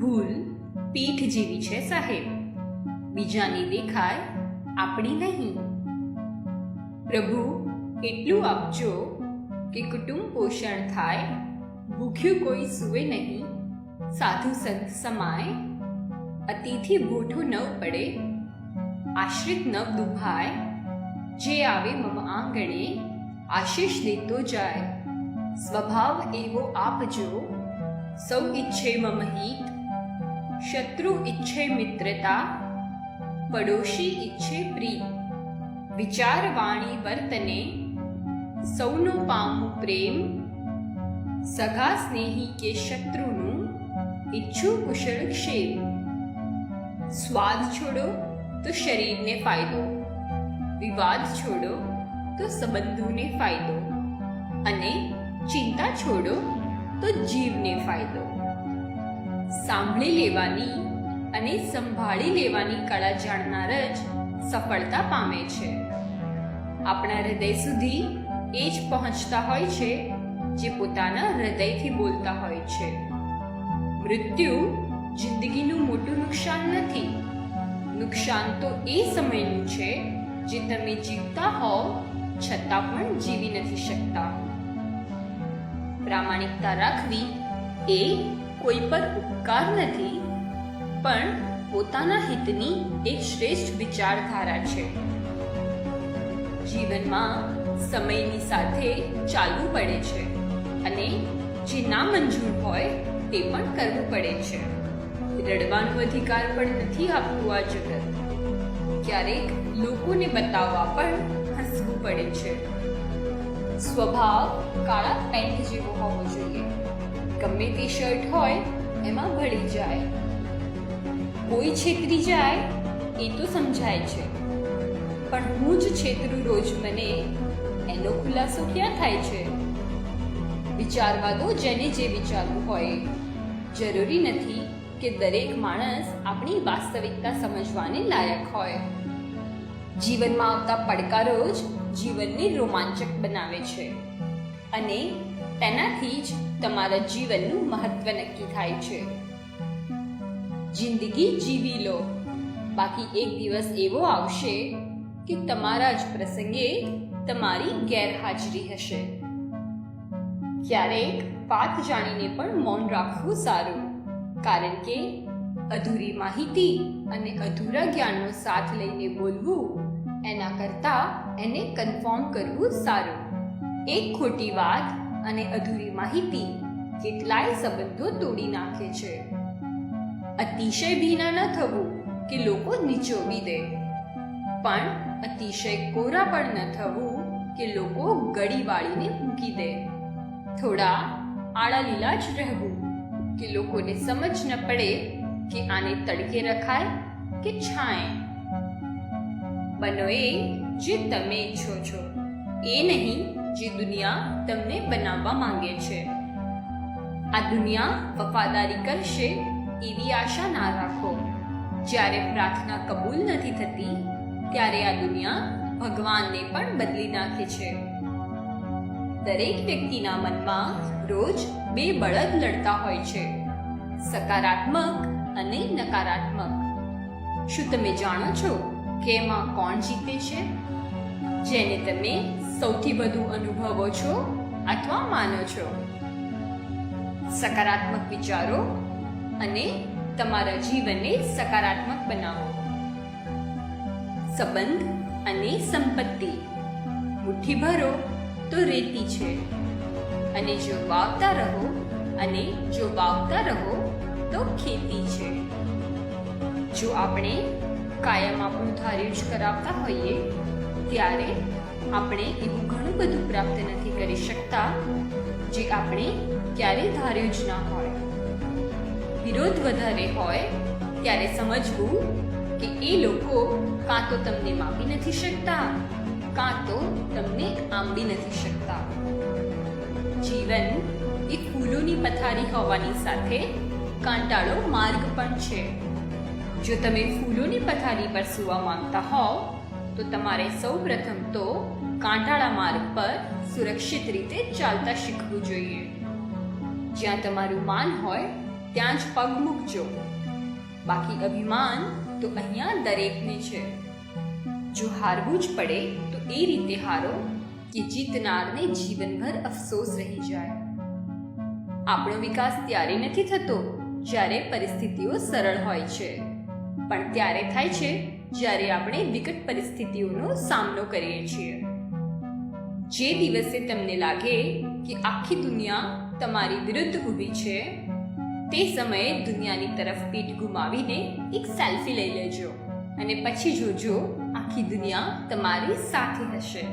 ભૂલ પીઠ જેવી છે સાહેબ. બીજાની દેખાય આપણી નહીં. પ્રભુ, એટલું આપજો કે કુટુંબ પોષણ થાય, ભૂખ્યું કોઈ સુવે નહીં. સાધુ સંત સમાય, અતિથિ ભૂઠો ન પડે, આશ્રિત ન દુભાય. જે આવે મમ આંગણે, આશીષ દેતો જાય. સ્વભાવ એવો આપજો સૌ ઈચ્છે મમ હિત, શત્રુ ઈચ્છે મિત્રતા, પડોશી ઈચ્છે પ્રીત. વિચાર વાણી વર્તને, સૌનો પામું પ્રેમ, સગા સ્નેહી કે શત્રુનું, ઈચ્છું કુશળ ક્ષેમ. સ્વાદ છોડો તો શરીરને ફાયદો, વિવાદ છોડો તો સંબંધોને ફાયદો. અને ચિંતા છોડો તો જીવને ફાયદો. સાંભળી લેવાની અને સંભાળી લેવાની કળા જાણનાર જ સફળતા પામે છે. આપણા હૃદય સુધી એ જ પહોંચતા હોય છે, જે પોતાના હૃદયથી બોલતા હોય છે. મૃત્યુ જિંદગીનું મોટું નુકસાન નથી. નુકસાન તો એ સમયનું છે, જે તમે જીવતા હોવ, છતાં પણ જીવી નથી શકતા. પ્રામાણિકતા રાખવી એ કોઈ પર ઉપકાર નથી, પણ પોતાના હિતની એક શ્રેષ્ઠ વિચારધારા છે. જીવનમાં સમયની સાથે ચાલવું પડે છે અને જે ના મંજૂર હોય તે પણ કરવું પડે છે. રડવાનો અધિકાર પણ નથી આપતું આ જગત. ક્યારેક લોકોને બતાવવા પણ હસવું પડે છે. સ્વભાવ કાળા પેન્ટ જેવો હોવો જોઈએ. ગમે તે શર્ટ હોય, એમાં ભળી જાય. કોઈ છેતરી જાય, એ તો સમજાય છે. પણ હું જ છેતરું રોજ મને, એનો ખુલાસો ક્યાં થાય છે? વિચારવા દો જેને જે વિચારવું હોય. જરૂરી નથી કે દરેક માણસ આપણી વાસ્તવિકતા સમજવાને લાયક હોય. જીવનમાં આવતા પડકારો જ જીવનને રોમાંચક બનાવે છે. અને તેનાથી જ તમારા જીવનનું મહત્વ નક્કી થાય છે. જિંદગી જીવી લો. બાકી એક દિવસ એવો આવશે કે તમારા જ પ્રસંગે તમારી ગેરહાજરી હશે. ક્યારેક વાત જાણીને પણ મૌન રાખવું સારું. કારણ કે અધૂરી માહિતી અને અધૂરા જ્ઞાનનો સાથ લઈને બોલવું, એના કરતાં એને કન્ફર્મ કરવું સારું. એક ખોટી વાત અને અધૂરી માહિતી કેટલાય સંબંધો તોડી નાખે છે. અતિશય ભીના ન થવું કે લોકો નીચોવી દે. પણ અતિશય કોરા પણ ન થવું કે લોકો ગળી વાળીને મૂકી દે. થોડા આડા લીલા જ રહેવું કે લોકોને સમજ ન પડે કે આને તડકે રખાય કે છાંય? બનો એ જે તમે ઈચ્છો છો. એ નહીં, જે દુનિયા તમને બનાવવા માંગે છે. આ દુનિયા વફાદારી કરશે એવી આશા ના રાખો. જ્યારે પ્રાર્થના કબૂલ નથી થતી, ત્યારે આ દુનિયા ભગવાનને પણ બદલી નાખે છે. દરેક વ્યક્તિના મનમાં રોજ બે બળદ લડતા હોય છે. સકારાત્મક અને નકારાત્મક. શું તમે જાણો છો કે એમાં કોણ જીતે છે? જેને તમે સૌથી વધુ અનુભવો છો અથવા માનો છો? સકારાત્મક વિચારો અને તમારા જીવનને સકારાત્મક બનાવો. સંબંધ અને સંપત્તિ. મુઠ્ઠી ભરો તો રેતી છે. અને જો વાવતા રહો અને જો વાવતા રહો જો આપણે કાયમ આપણું ધાર્યું જ કરાવતા હોઈએ, ત્યારે આપણે એવું ઘણું બધું પ્રાપ્ત નથી કરી શકતા જે આપણે ક્યારેય ધાર્યું જ ના હોય. વિરોધ વધારે હોય ત્યારે સમજવું કે એ લોકો કાં તો તમને માપી નથી શકતા, કાં તો તમને આંબી નથી શકતા. જીવન એ ફૂલોની પથારી હોવાની સાથે કાંટાળો માર્ગ પણ છે. જો તમે ફૂલોની પથારી પર સૂવા માંગતા હોવ, તો તમારે સૌ પ્રથમ તો કાંટાળા માર્ગ પર સુરક્ષિત રીતે ચાલતા શીખવું જોઈએ. જ્યાં તમારું માન હોય, ત્યાં જ પગ મૂકજો. બાકી અભિમાન તો અહીંયા દરેકને છે. જો હારવું જ પડે, તો એ રીતે હારો કે જીતનારને જીવનભર અફસોસ રહી જાય. આપણો વિકાસ ત્યારે નથી થતો, જ્યારે પરિસ્થિતિઓ સરળ હોય છે. પણ ત્યારે થાય છે જ્યારે આપણે વિકટ પરિસ્થિતિઓનો સામનો કરીએ છીએ. જે દિવસે તમને લાગે કે આખી દુનિયા તમારી વિરુદ્ધ ઊભી છે, તે સમયે દુનિયાની તરફ પીઠ ગુમાવીને એક સેલ્ફી લઈ લેજો અને પછી જોજો આખી દુનિયા તમારી સાથે હશે.